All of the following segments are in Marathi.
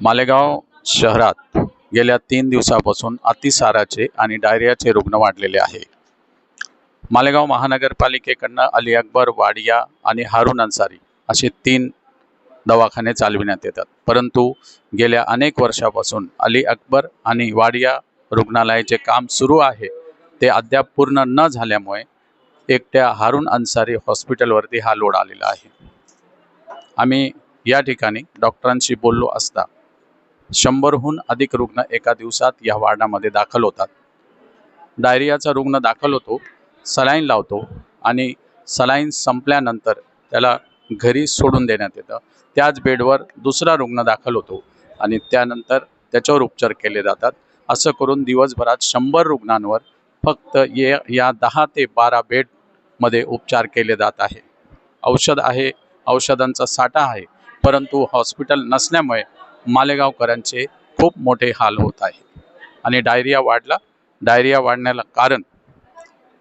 मालेगाव शहरात गेल्या तीन दिवसापासून अतिसाराचे आणि डायरियाचे रुग्ण वाढलेले आहे. मालेगाव महानगरपालिकेकडनं अली अकबर वाडिया आणि हारून अन्सारी असे तीन दवाखाने चालविण्यात येतात. परंतु गेल्या अनेक वर्षापासून अली अकबर आणि वाडिया रुग्णालयाचे काम सुरू आहे. ते अद्याप पूर्ण न झाल्यामुळे एकट्या हारून अन्सारी हॉस्पिटलवरती हा लोड आलेला आहे. आम्ही या ठिकाणी डॉक्टरांशी बोललो असता शंभरहून अधिक रुग्ण एका दिवसात या वार्डामध्ये दाखल होतात. डायरियाचा रुग्ण दाखल होतो सलाईन लावतो आणि सलाईन संपल्यानंतर त्याला घरी सोडून देण्यात येतं. त्याच बेडवर दुसरा रुग्ण दाखल होतो आणि त्यानंतर त्याच्यावर उपचार केले जातात. असं करून दिवसभरात शंभर रुग्णांवर फक्त ये या दहा ते बारा बेडमध्ये उपचार केले जात आहे. औषध आहे औषधांचा साठा आहे परंतु हॉस्पिटल नसल्यामुळे मालेगावकरांचे खूप मोठे हाल होत आहे. आणि डायरिया वाढला. डायरिया वाढण्याला कारण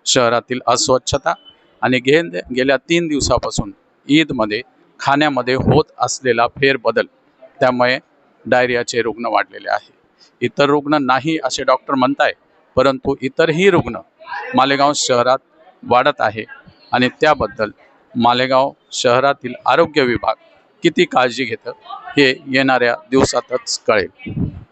शहरातील अस्वच्छता आणि घे गेल्या तीन दिवसापासून ईदमध्ये खाण्यामध्ये होत असलेला फेरबदल त्यामुळे डायरियाचे रुग्ण वाढलेले आहे. इतर रुग्ण नाही असे डॉक्टर म्हणताय परंतु इतरही रुग्ण मालेगाव शहरात वाढत आहे आणि त्याबद्दल मालेगाव शहरातील आरोग्य विभाग किती काळजी घेतं हे येणाऱ्या दिवसातच कळेल.